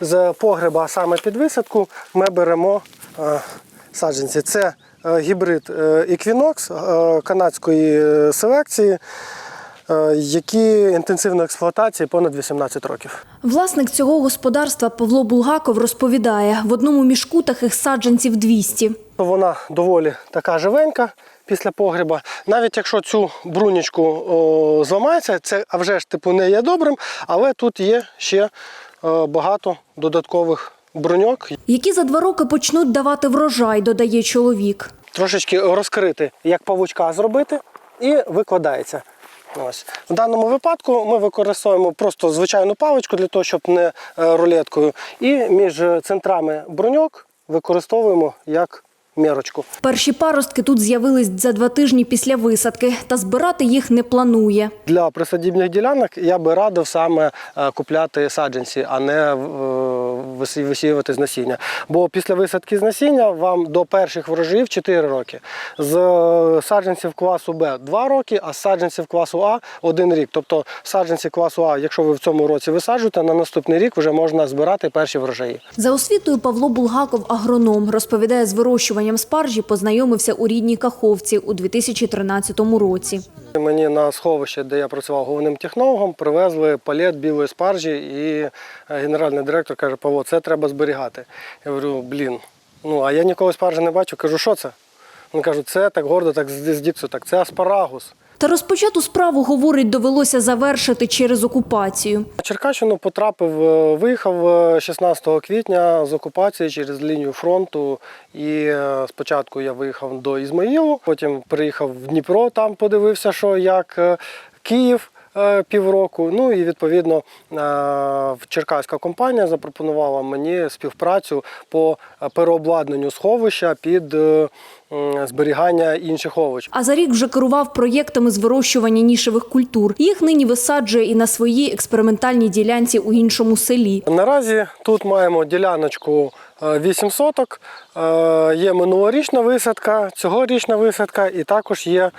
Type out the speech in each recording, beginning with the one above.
з погреба саме під висадку ми беремо е, саджанці. Це е, гібрид е, Equinox канадської селекції, які інтенсивної експлуатації понад 18 років. Власник цього господарства Павло Булгаков розповідає, в одному мішку таких саджанців 200. Вона доволі така живенька після погреба. Навіть якщо цю брунічку о, зламається, це а вже ж типу не є добрим, але тут є ще багато додаткових броньок, які за два роки почнуть давати врожай, додає чоловік. Трошечки розкрити, як павучка зробити, і викладається. Ось. В даному випадку ми використовуємо просто звичайну паличку для того, щоб не е, рулеткою. І між центрами броньок використовуємо як мірочку. Перші паростки тут з'явились за два тижні після висадки, та збирати їх не планує. Для присадібних ділянок я би радив саме е, купляти саджанці, а не е, висіювати з насіння. Бо після висадки з насіння вам до перших врожаїв 4 роки. З е, саджанців класу Б 2 роки, а з саджанців класу А 1 рік. Тобто саджанці класу А, якщо ви в цьому році висаджуєте, на наступний рік вже можна збирати перші врожаї. За освітою Павло Булгаков агроном розповідає, з вирощуванням спаржі познайомився у рідній Каховці у 2013 році. Мені на сховище, де я працював головним технологом, привезли палет білої спаржі, і е, генеральний директор каже: Павло, це треба зберігати. Я говорю, блін, ну а я ніколи спаржі не бачу. Кажу, що це? Він каже, це так гордо, так з з так це аспарагус. Та розпочату справу, говорить, довелося завершити через окупацію. Черкащину потрапив, е, виїхав е, 16 квітня з окупації через лінію фронту. І е, спочатку я виїхав до Ізмаїлу, потім приїхав в Дніпро, там подивився, що як е, Київ. е, Півроку, ну і відповідно е, черкаська компанія запропонувала мені співпрацю по е, переобладнанню сховища під е, зберігання інших овочів. А за рік вже керував проєктами з вирощування нішевих культур. Їх нині висаджує і на своїй експериментальній ділянці у іншому селі. Наразі тут маємо діляночку е, 8 соток, е, є минулорічна висадка, цьогорічна висадка і також є е,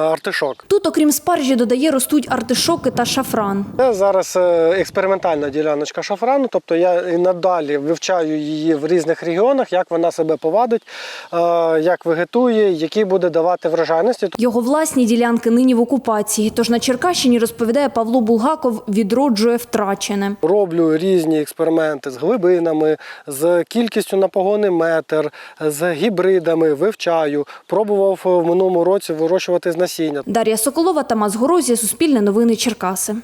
артишок. Тут, окрім спаржі, додає, ростуть артишоки та шафран. Це зараз е, експериментальна діляночка шафрану, тобто я і надалі вивчаю її в різних регіонах, як вона себе повадить, е, як вегетує, які буде давати врожайності. Його власні ділянки нині в окупації. Тож на Черкащині, розповідає Павло Булгаков, відроджує втрачене. Роблю різні експерименти з глибинами, з кількістю на погонний метр, з гібридами, вивчаю. Пробував в минулому році вирощувати з насіння. Дар'я Соколова, Тамас Горозія, Суспільне новини Черкаси.